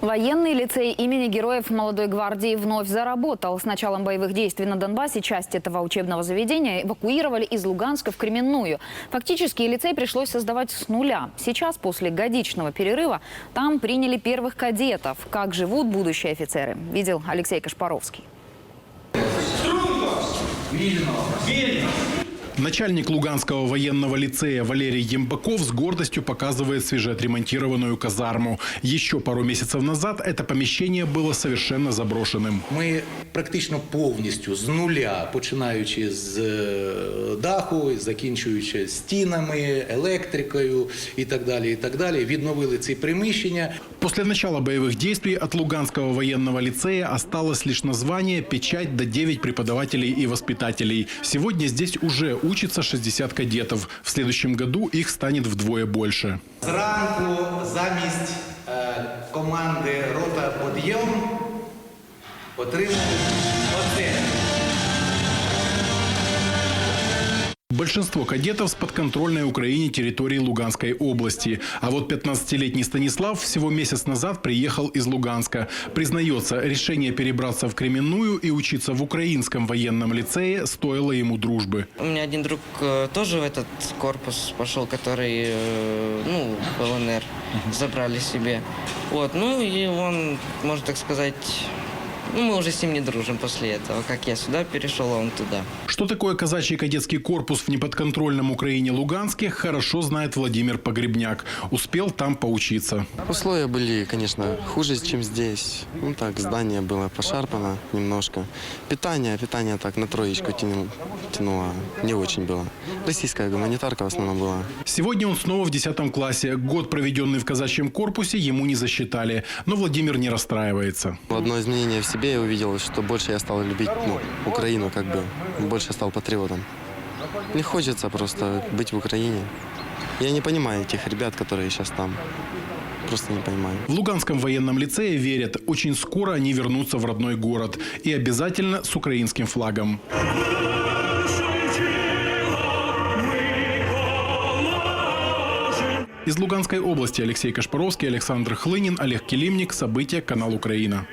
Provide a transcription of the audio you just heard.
Военный лицей имени Героев Молодой гвардии вновь заработал. С началом боевых действий на Донбассе часть этого учебного заведения эвакуировали из Луганска в Кременную. Фактически лицей пришлось создавать с нуля. Сейчас, после годичного перерыва, там приняли первых кадетов. Как живут будущие офицеры, видел Алексей Кашпаровский. Начальник Луганского военного лицея Валерий Ембаков с гордостью показывает свежеотремонтированную казарму. Еще пару месяцев назад это помещение было совершенно заброшенным. Ми практично повністю з нуля, починаючи з е, даху, закінчуючи стінами, електрикою і так далі, і так далі, відновили ці приміщення. После начала боевых действий от Луганского военного лицея осталось лишь название, печать да 9 преподавателей и воспитателей. Сегодня здесь уже учатся 60 кадетов. В следующем году их станет вдвое больше. Зранку замість е, команди рота подйом отримали Большинство кадетов с подконтрольной Украине территории Луганской области. А вот 15-летний Станислав всего месяц назад приехал из Луганска. Признается, решение перебраться в Кременную и учиться в украинском военном лицее стоило ему дружбы. У меня один друг э, тоже в этот корпус пошел, который, э, ну, ЛНР забрали себе. Вот, ну и он, можно так сказать, ну, мы уже с ним не дружим после этого. Как я сюда перешел, а он туда. Что такое казачий кадетский корпус в неподконтрольном Украине Луганске, хорошо знает Владимир Погребняк. Успел там поучиться. Условия были, конечно, хуже, чем здесь. Ну так, здание было пошарпано немножко. Питание, питание так на троечку тяну- тянуло. Не очень было. Российская гуманитарка в основном была. Сегодня он снова в 10 классе. Год, проведенный в казачьем корпусе, ему не засчитали. Но Владимир не расстраивается. Одно изменение в себе я увидел, что больше я стал любить ну, Украину, как бы. Больше стал патриотом. Не хочется просто быть в Украине. Я не понимаю этих ребят, которые сейчас там. Просто не понимаю. В Луганском военном лицее верят, очень скоро они вернутся в родной город. И обязательно с украинским флагом. Из Луганской области Алексей Кашпаровский, Александр Хлынин, Олег Келимник. События. Канал Украина.